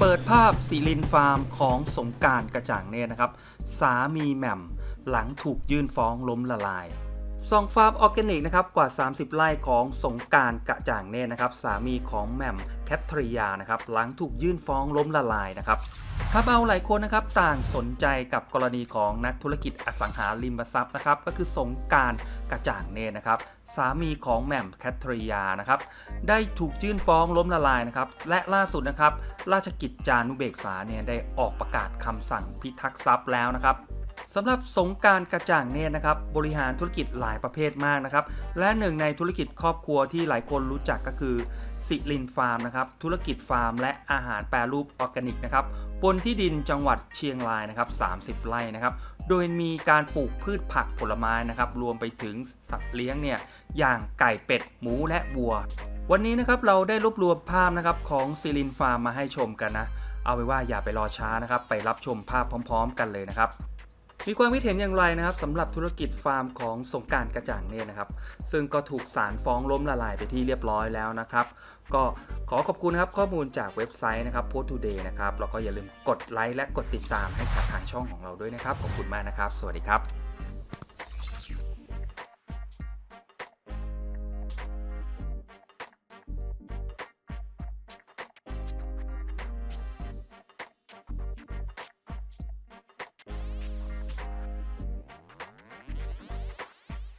เปิดภาพสิรินฟาร์มของสงการกระจ่างเนตรนะครับ สามีแหม่มหลังถูกยื่นฟ้องล้มละลายซองฟาร์มออร์แกนิกนะครับกว่า 30 ไร่ของสงการกระจ่างเนตรนะครับ สามีของแหม่มแคทริยานะครับ หลังถูกยื่นฟ้องล้มละลายนะครับ ทำเอาหลายคนนะครับต่างสนใจกับกรณีของนักธุรกิจอสังหาริมทรัพย์นะครับก็คือสงการกระจ่างเนนะครับสามีของแหม่มแคทริยานะครับได้ถูกยื่นฟ้องล้มละลายนะครับและล่าสุดนะครับราชกิจจานุเบกษาเนี่ยได้ออกประกาศคำสั่งพิทักษ์ทรัพย์แล้วนะครับ สำหรับสงการกระจ่างเนตรนะครับบริหารธุรกิจหลายประเภทมากนะครับและหนึ่งในธุรกิจครอบครัวที่หลายคนรู้จักก็คือสิลินฟาร์มนะครับธุรกิจฟาร์ม และอาหารแปรรูปออร์แกนิกนะครับบนที่ดินจังหวัดเชียงรายนะครับ30 ไร่นะครับโดยมีการปลูกพืชผักผลไม้นะครับรวมไปถึงสัตว์เลี้ยงเนี่ยอย่างไก่เป็ดหมูและวัว วันนี้นะครับเราได้รวบรวมภาพนะครับของซีลินฟาร์มมาให้ชมกันนะเอาไปนว่าอย่าไปรอช้านะครับไปรับชมภาพพร้อม ๆ กันเลยนะครับ มีความคิดเห็นอย่างไรนะครับสำหรับธุรกิจฟาร์มของสงการกระจ่างเนตรนะครับ ซึ่งก็ถูกศาลฟ้องล้มละลายไปที่เรียบร้อยแล้วนะครับ ก็ขอขอบคุณครับข้อมูลจากเว็บไซต์นะครับ Post Today นะครับแล้วก็อย่าลืมกดไลค์และกดติดตามให้กับทางช่องของเราด้วยนะครับขอบคุณมากนะครับ สวัสดีครับ